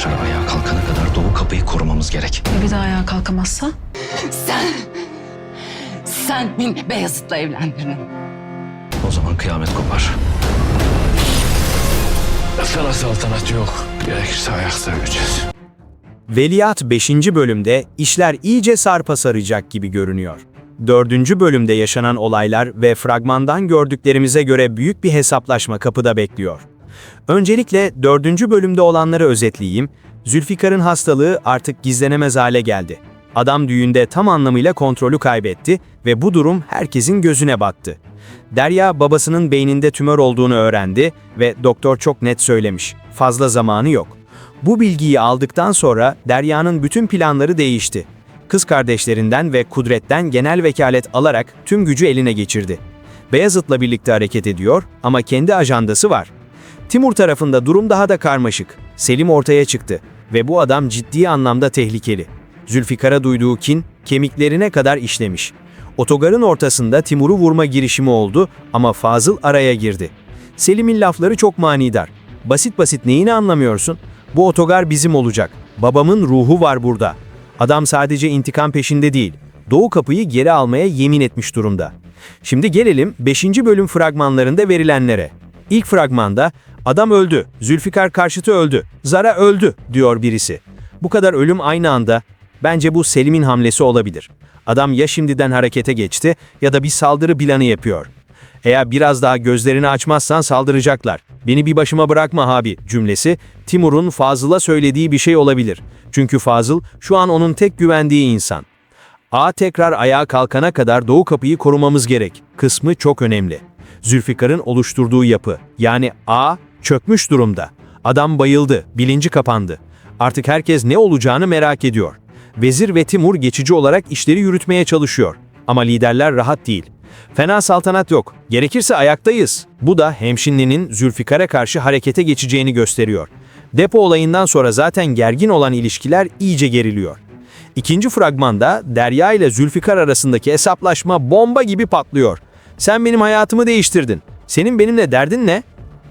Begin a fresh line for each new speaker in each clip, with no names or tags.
Tekrar ayağa kalkana kadar Doğu kapıyı korumamız gerek.
Ya bir daha ayağa kalkamazsa?
Sen, sen beni Beyazıt'la evlendirdin.
O zaman kıyamet kopar.
Sana saltanat yok. Gerekirse ayakta öleceğiz.
Veliaht 5. bölümde işler iyice sarpa saracak gibi görünüyor. 4. bölümde yaşanan olaylar ve fragmandan gördüklerimize göre büyük bir hesaplaşma kapıda bekliyor. Öncelikle 4. bölümde olanları özetleyeyim. Zülfikar'ın hastalığı artık gizlenemez hale geldi. Adam düğünde tam anlamıyla kontrolü kaybetti ve bu durum herkesin gözüne battı. Derya babasının beyninde tümör olduğunu öğrendi ve doktor çok net söylemiş. Fazla zamanı yok. Bu bilgiyi aldıktan sonra Derya'nın bütün planları değişti. Kız kardeşlerinden ve Kudret'ten genel vekalet alarak tüm gücü eline geçirdi. Beyazıt'la birlikte hareket ediyor ama kendi ajandası var. Timur tarafında durum daha da karmaşık. Selim ortaya çıktı ve bu adam ciddi anlamda tehlikeli. Zülfikar'a duyduğu kin kemiklerine kadar işlemiş. Otogarın ortasında Timur'u vurma girişimi oldu ama Fazıl araya girdi. Selim'in lafları çok manidar. Basit basit neyini anlamıyorsun? Bu otogar bizim olacak. Babamın ruhu var burada. Adam sadece intikam peşinde değil. Doğu kapıyı geri almaya yemin etmiş durumda. Şimdi gelelim 5. bölüm fragmanlarında verilenlere. İlk fragmanda adam öldü, Zülfikar karşıtı öldü, Zara öldü diyor birisi. Bu kadar ölüm aynı anda bence bu Selim'in hamlesi olabilir. Adam ya şimdiden harekete geçti ya da bir saldırı planı yapıyor. Eğer biraz daha gözlerini açmazsan saldıracaklar. Beni bir başıma bırakma abi cümlesi Timur'un Fazıl'a söylediği bir şey olabilir. Çünkü Fazıl şu an onun tek güvendiği insan. A tekrar ayağa kalkana kadar doğu kapıyı korumamız gerek. Kısmı çok önemli. Zülfikar'ın oluşturduğu yapı yani A çökmüş durumda. Adam bayıldı, bilinci kapandı. Artık herkes ne olacağını merak ediyor. Vezir ve Timur geçici olarak işleri yürütmeye çalışıyor. Ama liderler rahat değil. Fena saltanat yok. Gerekirse ayaktayız. Bu da hemşinlinin Zülfikar'a karşı harekete geçeceğini gösteriyor. Depo olayından sonra zaten gergin olan ilişkiler iyice geriliyor. İkinci fragmanda Derya ile Zülfikar arasındaki hesaplaşma bomba gibi patlıyor. Sen benim hayatımı değiştirdin. Senin benimle derdin ne?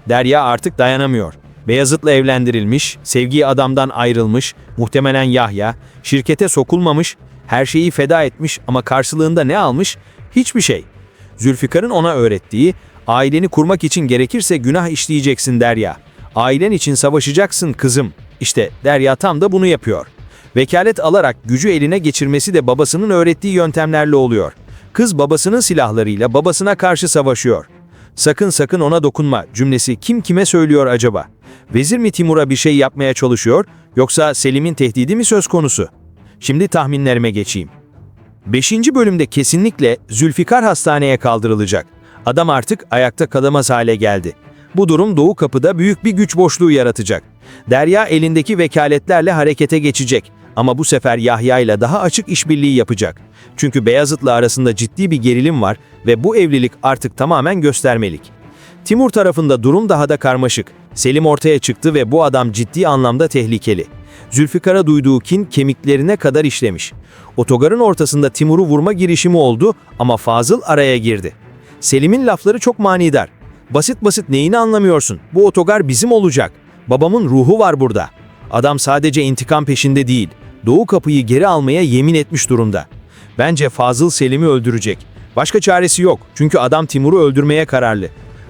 Derya artık dayanamıyor. Beyazıt'la evlendirilmiş, sevgiyi adamdan ayrılmış, muhtemelen Yahya, şirkete sokulmamış, her şeyi feda etmiş ama karşılığında ne almış? Hiçbir şey. Zülfikar'ın ona öğrettiği, aileni kurmak için gerekirse günah işleyeceksin Derya. Ailen için savaşacaksın kızım. İşte Derya tam da bunu yapıyor. Vekalet alarak gücü eline geçirmesi de babasının öğrettiği yöntemlerle oluyor. Kız babasının silahlarıyla babasına karşı savaşıyor. Sakın sakın ona dokunma cümlesi kim kime söylüyor acaba? Vezir mi Timur'a bir şey yapmaya çalışıyor yoksa Selim'in tehdidi mi söz konusu? Şimdi tahminlerime geçeyim. 5. bölümde kesinlikle Zülfikar hastaneye kaldırılacak. Adam artık ayakta kalamaz hale geldi. Bu durum Doğu Kapı'da büyük bir güç boşluğu yaratacak. Derya elindeki vekaletlerle harekete geçecek ama bu sefer Yahya ile daha açık işbirliği yapacak. Çünkü Beyazıt'la arasında ciddi bir gerilim var ve bu evlilik artık tamamen göstermelik. Timur tarafında durum daha da karmaşık. Selim ortaya çıktı ve bu adam ciddi anlamda tehlikeli. Zülfikar'a duyduğu kin kemiklerine kadar işlemiş. Otogarın ortasında Timur'u vurma girişimi oldu ama Fazıl araya girdi. Selim'in lafları çok manidar. Basit basit neyini anlamıyorsun? Bu otogar bizim olacak. Babamın ruhu var burada. Adam sadece intikam peşinde değil. Doğu kapıyı geri almaya yemin etmiş durumda. Bence Fazıl Selim'i öldürecek. Başka çaresi yok. Çünkü adam Timur'u öldürmeye kararlı.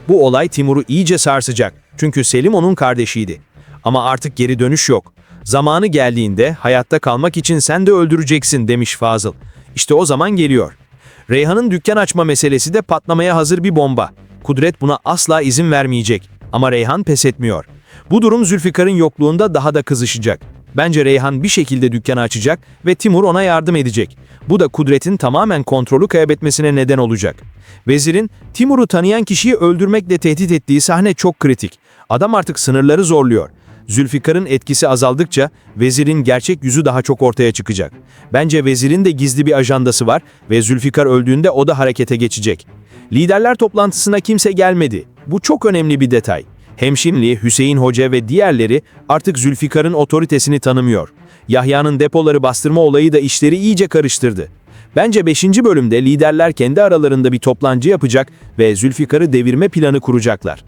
Bu olay Timur'u iyice sarsacak. Çünkü Selim onun kardeşiydi. Ama artık geri dönüş yok. Zamanı geldiğinde hayatta kalmak için sen de öldüreceksin demiş Fazıl. İşte o zaman geliyor. Reyhan'ın dükkan açma meselesi de patlamaya hazır bir bomba. Kudret buna asla izin vermeyecek. Ama Reyhan pes etmiyor. Bu durum Zülfikar'ın yokluğunda daha da kızışacak. Bence Reyhan bir şekilde dükkanı açacak ve Timur ona yardım edecek. Bu da Kudret'in tamamen kontrolü kaybetmesine neden olacak. Vezirin Timur'u tanıyan kişiyi öldürmekle tehdit ettiği sahne çok kritik. Adam artık sınırları zorluyor. Zülfikar'ın etkisi azaldıkça vezirin gerçek yüzü daha çok ortaya çıkacak. Bence vezirin de gizli bir ajandası var ve Zülfikar öldüğünde o da harekete geçecek. Liderler toplantısına kimse gelmedi. Bu çok önemli bir detay. Hemşinli, Hüseyin Hoca ve diğerleri artık Zülfikar'ın otoritesini tanımıyor. Yahya'nın depoları bastırma olayı da işleri iyice karıştırdı. Bence 5. bölümde liderler kendi aralarında bir toplantı yapacak ve Zülfikar'ı devirme planı kuracaklar.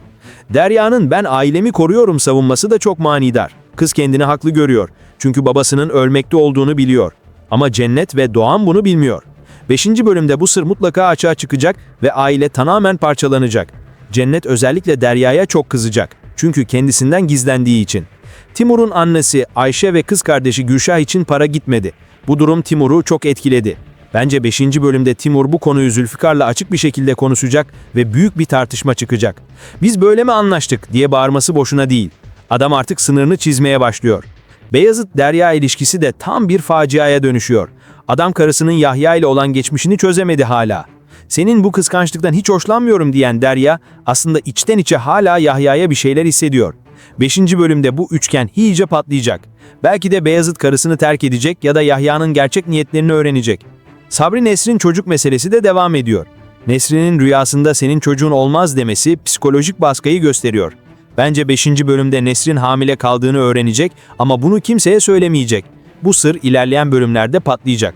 Derya'nın ben ailemi koruyorum savunması da çok manidar. Kız kendini haklı görüyor. Çünkü babasının ölmekte olduğunu biliyor. Ama Cennet ve Doğan bunu bilmiyor. 5. bölümde bu sır mutlaka açığa çıkacak ve aile tamamen parçalanacak. Cennet özellikle Derya'ya çok kızacak. Çünkü kendisinden gizlendiği için. Timur'un annesi Ayşe ve kız kardeşi Gülşah için para gitmedi. Bu durum Timur'u çok etkiledi. Bence 5. bölümde Timur bu konuyu Zülfikar'la açık bir şekilde konuşacak ve büyük bir tartışma çıkacak. Biz böyle mi anlaştık diye bağırması boşuna değil. Adam artık sınırını çizmeye başlıyor. Beyazıt-Derya ilişkisi de tam bir faciaya dönüşüyor. Adam karısının Yahya ile olan geçmişini çözemedi hala. Senin bu kıskançlıktan hiç hoşlanmıyorum diyen Derya aslında içten içe hala Yahya'ya bir şeyler hissediyor. 5. bölümde bu üçgen iyice patlayacak. Belki de Beyazıt karısını terk edecek ya da Yahya'nın gerçek niyetlerini öğrenecek. Sabri Nesrin çocuk meselesi de devam ediyor. Nesrin'in rüyasında senin çocuğun olmaz demesi psikolojik baskıyı gösteriyor. Bence 5. bölümde Nesrin hamile kaldığını öğrenecek ama bunu kimseye söylemeyecek. Bu sır ilerleyen bölümlerde patlayacak.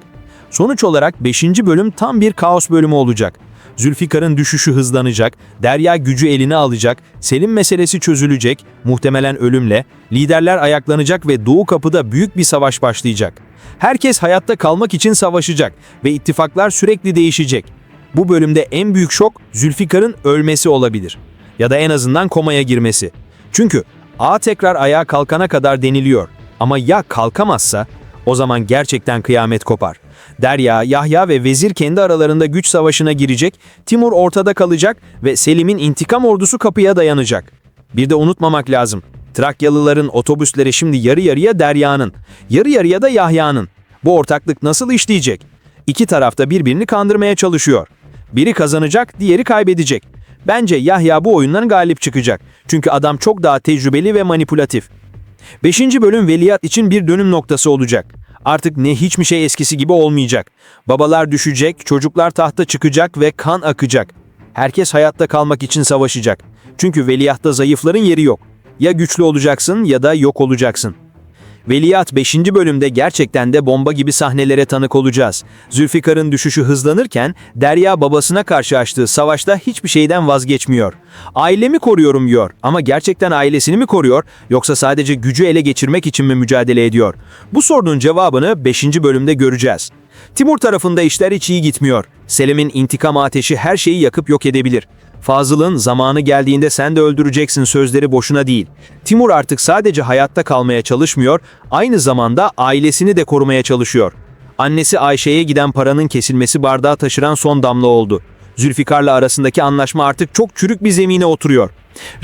Sonuç olarak 5. bölüm tam bir kaos bölümü olacak. Zülfikar'ın düşüşü hızlanacak, Derya gücü eline alacak, Selim meselesi çözülecek, muhtemelen ölümle, liderler ayaklanacak ve Doğu Kapı'da büyük bir savaş başlayacak. Herkes hayatta kalmak için savaşacak ve ittifaklar sürekli değişecek. Bu bölümde en büyük şok Zülfikar'ın ölmesi olabilir. Ya da en azından komaya girmesi. Çünkü A tekrar ayağa kalkana kadar deniliyor. Ama ya kalkamazsa o zaman gerçekten kıyamet kopar. Derya, Yahya ve vezir kendi aralarında güç savaşına girecek, Timur ortada kalacak ve Selim'in intikam ordusu kapıya dayanacak. Bir de unutmamak lazım. Trakyalıların otobüsleri şimdi yarı yarıya Derya'nın, yarı yarıya da Yahya'nın. Bu ortaklık nasıl işleyecek? İki taraf da birbirini kandırmaya çalışıyor. Biri kazanacak, diğeri kaybedecek. Bence Yahya bu oyundan galip çıkacak. Çünkü adam çok daha tecrübeli ve manipülatif. 5. bölüm Veliyat için bir dönüm noktası olacak. Artık ne hiçbir şey eskisi gibi olmayacak. Babalar düşecek, çocuklar tahta çıkacak ve kan akacak. Herkes hayatta kalmak için savaşacak. Çünkü veliahtta zayıfların yeri yok. Ya güçlü olacaksın ya da yok olacaksın. Veliyat 5. bölümde gerçekten de bomba gibi sahnelere tanık olacağız. Zülfikar'ın düşüşü hızlanırken Derya babasına karşı açtığı savaşta hiçbir şeyden vazgeçmiyor. Ailemi koruyorum diyor ama gerçekten ailesini mi koruyor yoksa sadece gücü ele geçirmek için mi mücadele ediyor? Bu sorunun cevabını 5. bölümde göreceğiz. Timur tarafında işler hiç iyi gitmiyor. Selim'in intikam ateşi her şeyi yakıp yok edebilir. Fazıl'ın zamanı geldiğinde sen de öldüreceksin sözleri boşuna değil. Timur artık sadece hayatta kalmaya çalışmıyor, aynı zamanda ailesini de korumaya çalışıyor. Annesi Ayşe'ye giden paranın kesilmesi bardağı taşıran son damla oldu. Zülfikar'la arasındaki anlaşma artık çok çürük bir zemine oturuyor.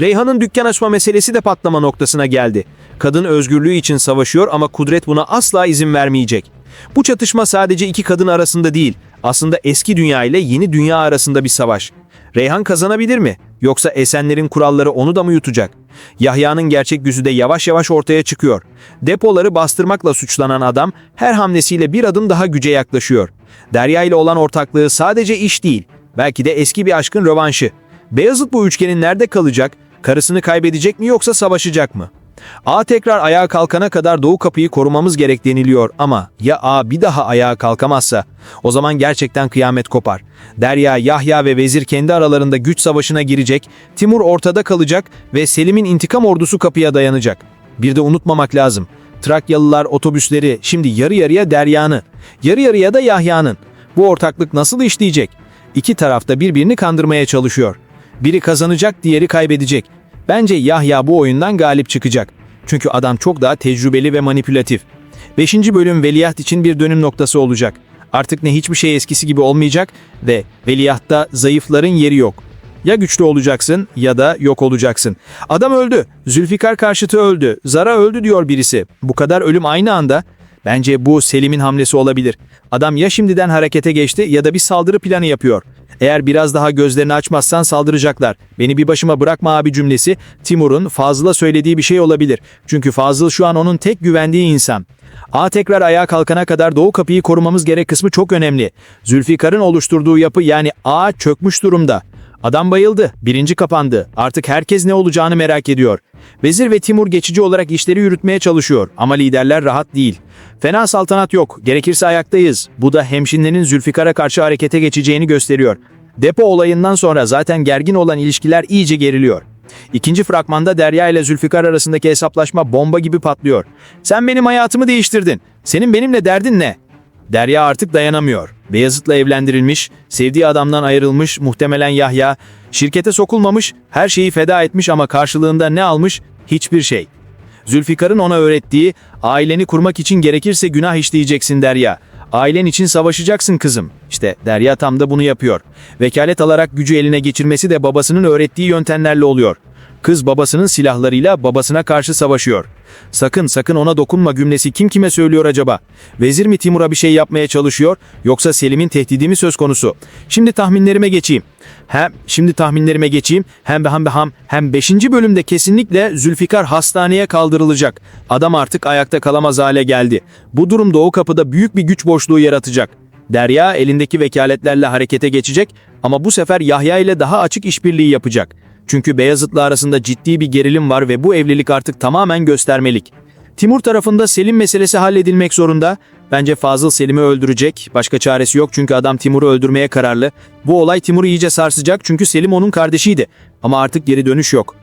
Reyhan'ın dükkan açma meselesi de patlama noktasına geldi. Kadın özgürlüğü için savaşıyor ama Kudret buna asla izin vermeyecek. Bu çatışma sadece iki kadın arasında değil, aslında eski dünya ile yeni dünya arasında bir savaş. Reyhan kazanabilir mi? Yoksa Esenler'in kuralları onu da mı yutacak? Yahya'nın gerçek yüzü de yavaş yavaş ortaya çıkıyor. Depoları bastırmakla suçlanan adam her hamlesiyle bir adım daha güce yaklaşıyor. Derya ile olan ortaklığı sadece iş değil, belki de eski bir aşkın rövanşı. Beyazıt bu üçgenin nerede kalacak? Karısını kaybedecek mi yoksa savaşacak mı? A tekrar ayağa kalkana kadar Doğu Kapı'yı korumamız gerek deniliyor ama ya A bir daha ayağa kalkamazsa o zaman gerçekten kıyamet kopar. Derya, Yahya ve Vezir kendi aralarında güç savaşına girecek, Timur ortada kalacak ve Selim'in intikam ordusu kapıya dayanacak. Bir de unutmamak lazım. Trakyalılar otobüsleri şimdi yarı yarıya Derya'nı, yarı yarıya da Yahya'nın. Bu ortaklık nasıl işleyecek? İki taraf da birbirini kandırmaya çalışıyor. Biri kazanacak, diğeri kaybedecek. Bence Yahya bu oyundan galip çıkacak. Çünkü adam çok daha tecrübeli ve manipülatif. 5. bölüm Veliaht için bir dönüm noktası olacak. Artık ne hiçbir şey eskisi gibi olmayacak ve Veliaht'ta zayıfların yeri yok. Ya güçlü olacaksın ya da yok olacaksın. Adam öldü. Zülfikar karşıtı öldü. Zara öldü diyor birisi. Bu kadar ölüm aynı anda. Bence bu Selim'in hamlesi olabilir. Adam ya şimdiden harekete geçti ya da bir saldırı planı yapıyor. Eğer biraz daha gözlerini açmazsan saldıracaklar. Beni bir başıma bırakma abi cümlesi Timur'un Fazıl'a söylediği bir şey olabilir. Çünkü Fazıl şu an onun tek güvendiği insan. A tekrar ayağa kalkana kadar Doğu Kapı'yı korumamız gerek kısmı çok önemli. Zülfikar'ın oluşturduğu yapı yani A çökmüş durumda. Adam bayıldı, birinci kapandı. Artık herkes ne olacağını merak ediyor. Vezir ve Timur geçici olarak işleri yürütmeye çalışıyor ama liderler rahat değil. Fena saltanat yok, gerekirse ayaktayız. Bu da hemşinlerin Zülfikar'a karşı harekete geçeceğini gösteriyor. Depo olayından sonra zaten gergin olan ilişkiler iyice geriliyor. İkinci fragmanda Derya ile Zülfikar arasındaki hesaplaşma bomba gibi patlıyor. Sen benim hayatımı değiştirdin. Senin benimle derdin ne? Derya artık dayanamıyor. Beyazıt'la evlendirilmiş, sevdiği adamdan ayrılmış, muhtemelen Yahya, şirkete sokulmamış, her şeyi feda etmiş ama karşılığında ne almış? Hiçbir şey. Zülfikar'ın ona öğrettiği, aileni kurmak için gerekirse günah işleyeceksin Derya. Ailen için savaşacaksın kızım. İşte Derya tam da bunu yapıyor. Vekalet alarak gücü eline geçirmesi de babasının öğrettiği yöntemlerle oluyor. Kız babasının silahlarıyla babasına karşı savaşıyor. Sakın sakın ona dokunma cümlesi kim kime söylüyor acaba? Vezir mi Timur'a bir şey yapmaya çalışıyor yoksa Selim'in tehdidi mi söz konusu? Şimdi tahminlerime geçeyim. Hem şimdi tahminlerime geçeyim. Hem hem hem hem 5. bölümde kesinlikle Zülfikar hastaneye kaldırılacak. Adam artık ayakta kalamaz hale geldi. Bu durum Doğu Kapı'da büyük bir güç boşluğu yaratacak. Derya elindeki vekaletlerle harekete geçecek ama bu sefer Yahya ile daha açık işbirliği yapacak. Çünkü Beyazıt'la arasında ciddi bir gerilim var ve bu evlilik artık tamamen göstermelik. Timur tarafında Selim meselesi halledilmek zorunda. Bence Fazıl Selim'i öldürecek. Başka çaresi yok çünkü adam Timur'u öldürmeye kararlı. Bu olay Timur'u iyice sarsacak çünkü Selim onun kardeşiydi. Ama artık geri dönüş yok.